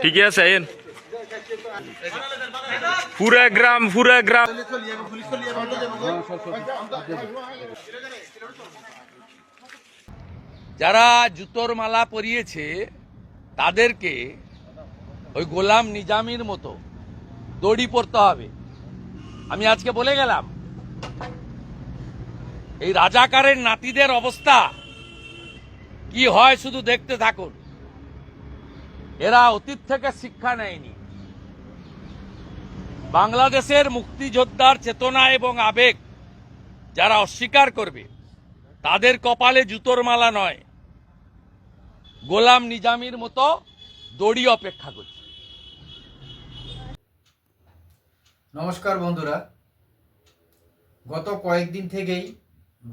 ঠিকই আছে পুরা গ্রাম পুরা গ্রাম। যারা জুতোর মালা পরিয়েছে, তাদেরকে ওই গোলাম নিজামির মতো দড়ি পড়তে হবে। আমি আজকে বলে গেলাম, এই রাজাকারের নাতিদের অবস্থা কি হয় শুধু দেখতে থাকুন। এরা অতীত থেকে শিক্ষা নেয়নি। বাংলাদেশের মুক্তিযোদ্ধার চেতনা এবং আবেগ যারা অস্বীকার করবে, তাদের কপালে জুতোর মালা নয়। গোলাম নিজামির মতো দড়ি অপেক্ষা করছে। নমস্কার বন্ধুরা। গত কয়েকদিন থেকেই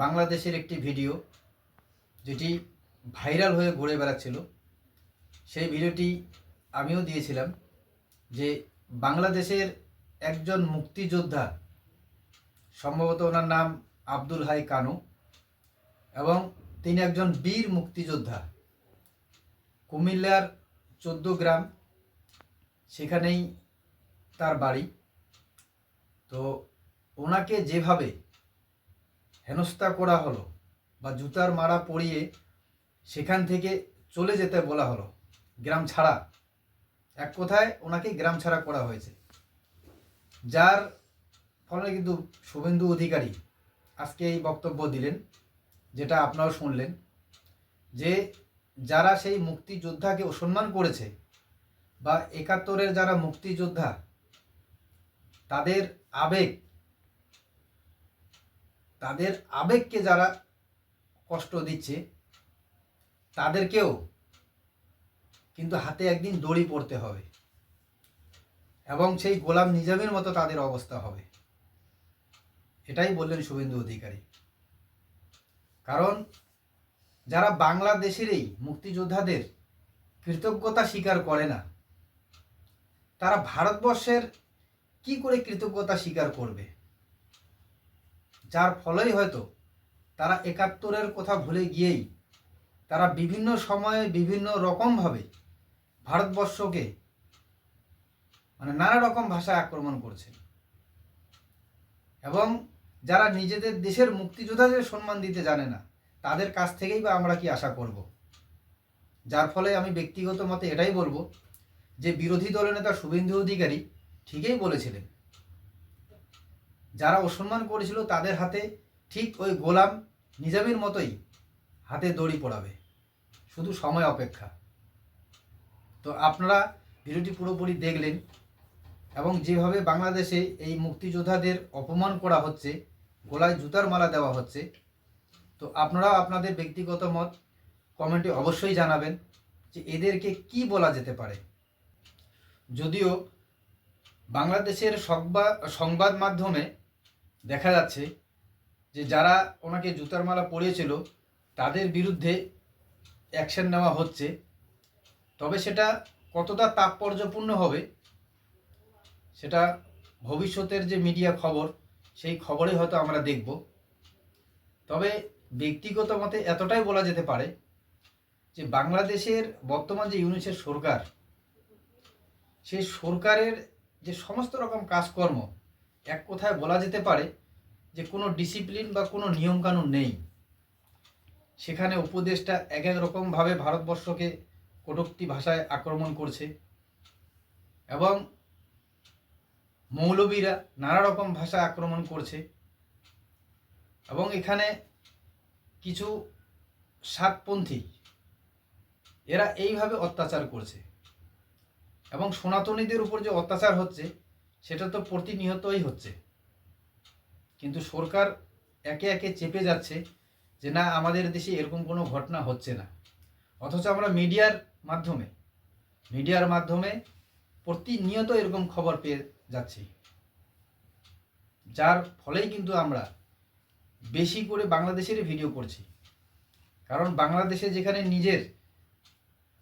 বাংলাদেশের একটি ভিডিও, যেটি ভাইরাল হয়ে ঘুরে বেড়াচ্ছিল। সেই ভিডিওটি আমিও দিয়েছিলাম যে বাংলাদেশের একজন মুক্তিযোদ্ধা, সম্ভবত ওনার নাম আব্দুল হাই কানু, এবং তিনি একজন বীর মুক্তিযোদ্ধা। কুমিল্লার চোদ্দ গ্রাম, সেখানেই তার বাড়ি। তো ওনাকে যেভাবে হেনস্থা করা হলো বা জুতার মারা পরিয়ে সেখান থেকে চলে যেতে বলা হলো গ্রাম ছাড়া। এক কথায় ওনাকে গ্রাম ছাড়া করা হয়েছে। যার ফলে কিন্তু শুভেন্দু অধিকারী আজকে এই বক্তব্য দিলেন, যেটা আপনারাও শুনলেন, যে যারা সেই মুক্তিযোদ্ধাকে অসম্মান করেছে বা একাত্তরের যারা মুক্তিযোদ্ধা, তাদের আবেগ, তাদের আবেগকে যারা কষ্ট দিচ্ছে, তাদেরকেও কিন্তু হাতে একদিন দড়ি পড়তে হবে। এবং সেই গোলাম নিজামের মতো তাদের অবস্থা হবে। এটাই বললেন শুভেন্দু অধিকারী। কারণ যারা বাংলাদেশেরই মুক্তিযোদ্ধাদের কৃতজ্ঞতা স্বীকার করে না, তারা ভারতবর্ষের কি করে কৃতজ্ঞতা স্বীকার করবে? যার ফলেই হয়তো তারা একাত্তরের কথা ভুলে গিয়েই তারা বিভিন্ন সময়ে বিভিন্ন রকমভাবে ভারতবর্ষকে মানে নানা রকম ভাষায় আক্রমণ করছে। এবং যারা নিজেদের দেশের মুক্তিযোদ্ধাদের সম্মান দিতে জানে না, তাদের কাছ থেকেই বা আমরা কি আশা করব? যার ফলে আমি ব্যক্তিগত মতে এটাই বলব যে বিরোধী দলনেতা শুভেন্দু অধিকারী ঠিকই বলেছিলেন, যারা অসম্মান করেছিল তাদের হাতে ঠিক ওই গোলাম নিজামের মতোই হাতে দড়ি পড়াবে। শুধু সময় অপেক্ষা। তো আপনারা ভিডিওটি পুরোপুরি দেখলেন এবং যেভাবে বাংলাদেশে এই মুক্তিযোদ্ধাদের অপমান করা হচ্ছে, গলায় জুতার মালা দেওয়া হচ্ছে, তো আপনারা আপনাদের ব্যক্তিগত মত কমেন্টে অবশ্যই জানাবেন যে এদেরকে কি বলা যেতে পারে। যদিও বাংলাদেশের সংবাদ সংবাদ মাধ্যমে দেখা যাচ্ছে যে যারা ওনাকে জুতার মালা পরিয়েছিল, তাদের বিরুদ্ধে অ্যাকশন নেওয়া হচ্ছে। তবে সেটা কতটা তাৎপর্যপূর্ণ হবে, সেটা ভবিষ্যতের যে মিডিয়া খবর, সেই খবরে হয়তো আমরা দেখব। তবে ব্যক্তিগত মতে এতটাই বলা যেতে পারে যে বাংলাদেশের বর্তমান যে ইউনিসের সরকার, সেই সরকারের যে সমস্ত রকম কাজকর্ম, এক কথায় বলা যেতে পারে যে কোনো ডিসিপ্লিন বা কোনো নিয়মকানুন নেই। সেখানে উপদেশটা এক এক রকমভাবে ভারতবর্ষকে কটূক্তি ভাষায় আক্রমণ করছে এবং মৌলবীরা নানা রকম ভাষা আক্রমণ করছে এবং এখানে কিছু সাতপন্থী, এরা এইভাবে অত্যাচার করছে এবং সনাতনীদের উপর যে অত্যাচার হচ্ছে, সেটা তো প্রতিনিয়তই হচ্ছে। কিন্তু সরকার একে একে চেপে যাচ্ছে যে, না, আমাদের দেশে এরকম কোনো ঘটনা হচ্ছে না। অথচ আমরা মিডিয়ার মাধ্যমে মিডিয়ার মাধ্যমে প্রতিনিয়ত এরকম খবর পেয়ে যাচ্ছি। যার ফলেই কিন্তু আমরা বেশি করে বাংলাদেশেরই ভিডিও করছি। কারণ বাংলাদেশে যেখানে নিজের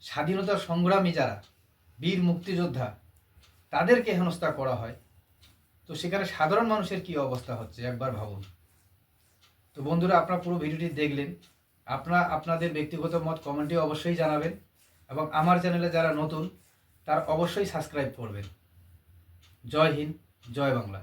স্বাধীনতা সংগ্রামী যারা, বীর মুক্তিযোদ্ধা, তাদেরকে হেনস্থা করা হয়, তো সেখানে সাধারণ মানুষের কি অবস্থা হচ্ছে একবার ভাবুন। তো বন্ধুরা, আপনারা পুরো ভিডিওটি দেখলেন। আপনারা আপনাদের ব্যক্তিগত মত কমেন্টে অবশ্যই জানাবেন এবং আমার চ্যানেলে যারা নতুন, তার অবশ্যই সাবস্ক্রাইব করবেন। জয় হিন্দ, জয় বাংলা।